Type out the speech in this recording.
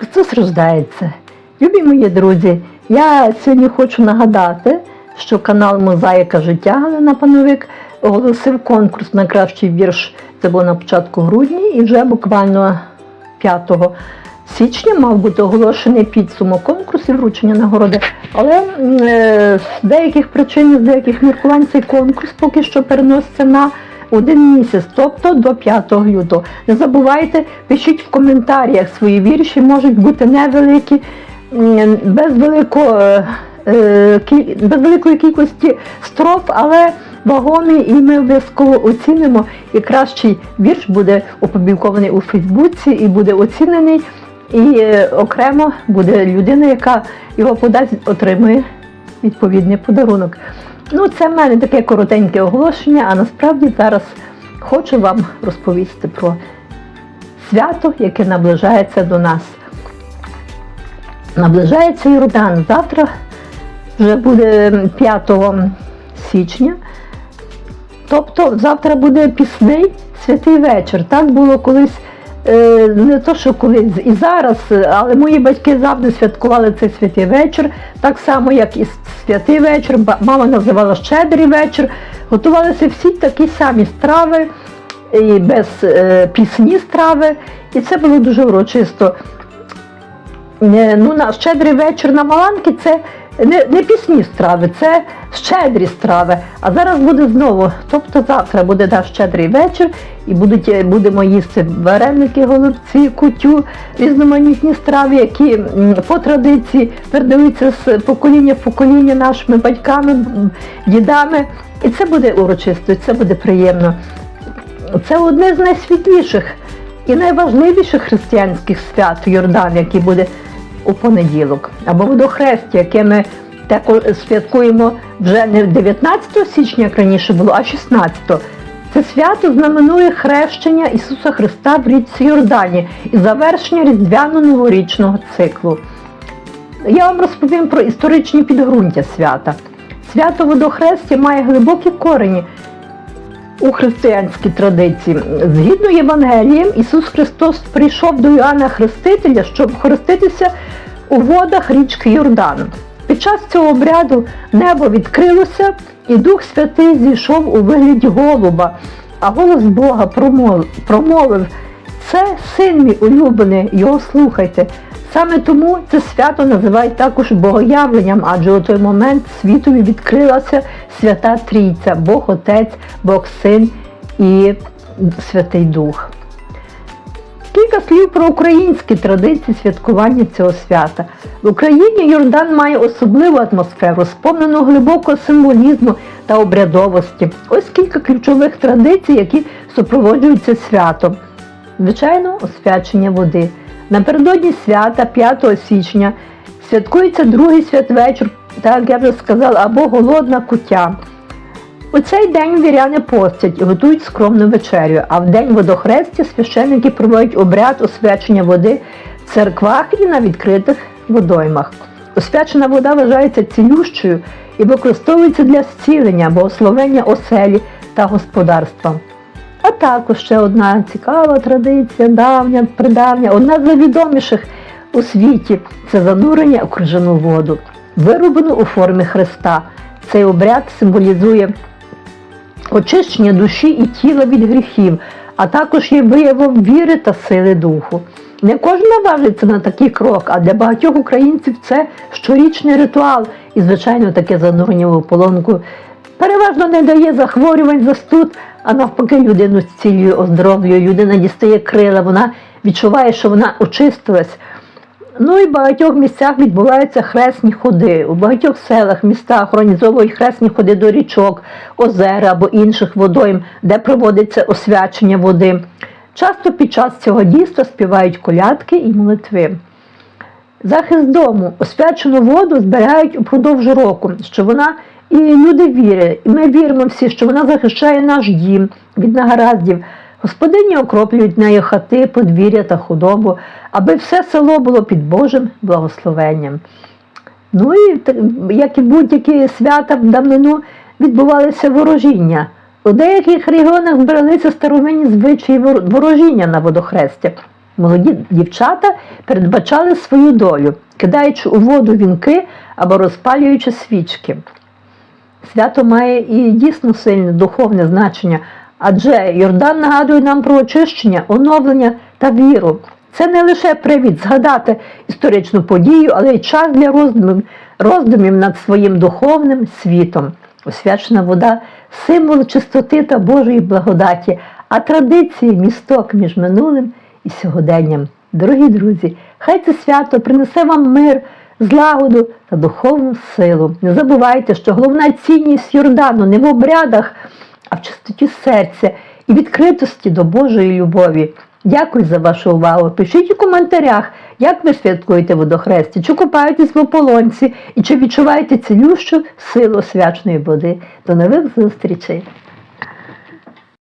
Христос рождається. Любі мої друзі, я сьогодні хочу нагадати, що канал Мозаїка життя Галина Пановик оголосив конкурс на кращий вірш. Це було на початку грудня і вже буквально 5 січня мав бути оголошений підсумок конкурсу і вручення нагороди. Але е, з деяких причин, з деяких міркувань цей конкурс поки що переноситься на один місяць, тобто до 5 лютого. Не забувайте, пишіть в коментарях свої вірші, можуть бути невеликі, без великого. е, е, без великої кількості строф, але вагомі, і ми обов'язково оцінимо. І кращий вірш буде опублікований у Фейсбуці і буде оцінений. І е, окремо буде людина, яка його подасть, отримує відповідний подарунок. Ну, це в мене таке коротеньке оголошення, а насправді зараз хочу вам розповісти про свято, яке наближається до нас. Наближається Йордан. Завтра вже буде 5 січня. Тобто завтра буде пісний святий вечір. Так було колись, не то, що колись і зараз, але мої батьки завжди святкували цей святий вечір, так само, як і святий вечір, мама називала щедрий вечір. Готувалися всі такі самі страви, і без е, пісні страви. І це було дуже урочисто. Е, Ну, на щедрий вечір на Маланки це не, не пісні страви, це щедрі страви. А зараз буде знову. Тобто завтра буде да, щедрий вечір і будуть, е, будемо їсти вареники, голубці, кутю, різноманітні страви, які по традиції передаються з покоління в покоління нашими батьками, дідами. І це буде урочисто, це буде приємно. Це одне з найсвітліших і найважливіших християнських свят Йордан, який буде у понеділок, або водохрестя, яке ми святкуємо вже не 19 січня, як раніше було, а 16. Це свято знаменує хрещення Ісуса Христа в річці Йордані і завершення різдвяно-новорічного циклу. Я вам розповім про історичні підґрунтя свята. Свято водохрестя має глибокі корені у християнській традиції. Згідно Євангелієм, Ісус Христос прийшов до Іоанна Хрестителя, щоб хреститися у водах річки Йордан. Під час цього обряду небо відкрилося, і Дух Святий зійшов у вигляді голуба, а голос Бога промов- промовив це син мій улюблений, його слухайте. Саме тому це свято називають також богоявленням, адже у той момент світові відкрилася Свята Трійця, Бог Отець, Бог Син і Святий Дух. Кілька слів про українські традиції святкування цього свята. В Україні Йордан має особливу атмосферу, сповнену глибокого символізму та обрядовості. Ось кілька ключових традицій, які супроводжуються святом. Звичайно, освячення води. Напередодні свята 5 січня святкується другий святвечір, так я вже сказала, або голодна куття. У цей день віряни постять і готують скромну вечерю, а в день водохрестя священники проводять обряд освячення води в церквах і на відкритих водоймах. Освячена вода вважається цілющою і використовується для зцілення, богословення оселі та господарства. А також ще одна цікава традиція, давня, придавня, одна з найвідоміших у світі це занурення у крижану воду, вироблену у формі хреста. Цей обряд символізує очищення душі і тіла від гріхів, а також є виявом віри та сили духу. Не кожен наважиться на такий крок, а для багатьох українців це щорічний ритуал і, звичайно, таке занурення в ополонку переважно не дає захворювань, застуд, а навпаки, людину зцілює, оздоровлює, людина дістає крила, вона відчуває, що вона очистилась. Ну і в багатьох місцях відбуваються хресні ходи. У багатьох селах, містах організовують хресні ходи до річок, озер або інших водойм, де проводиться освячення води. Часто під час цього дійства співають колядки і молитви. Захист дому, освячену воду зберігають упродовж року, що вона і люди вірять, і ми віримо всі, що вона захищає наш дім від негараздів. Господині окроплюють нею хати, подвір'я та худобу, аби все село було під Божим благословенням. Ну і як і будь-які свята в давнину відбувалися ворожіння. У деяких регіонах збиралися старовинні звичаї ворожіння на водохрестя. Молоді дівчата передбачали свою долю, кидаючи у воду вінки або розпалюючи свічки. Свято має і дійсно сильне духовне значення, адже Йордан нагадує нам про очищення, оновлення та віру. Це не лише привід згадати історичну подію, але й час для роздумів, роздумів над своїм духовним світом. Освячена вода символ чистоти та Божої благодаті, а традиції місток між минулим і сьогоденням. Дорогі друзі, хай це свято принесе вам мир, злагоду та духовну силу. Не забувайте, що головна цінність Йордану не в обрядах, а в чистоті серця і відкритості до Божої любові. Дякую за вашу увагу. Пишіть у коментарях, як ви святкуєте водохресті, чи купаєтесь в ополонці і чи відчуваєте цілющу силу свячної води. До нових зустрічей!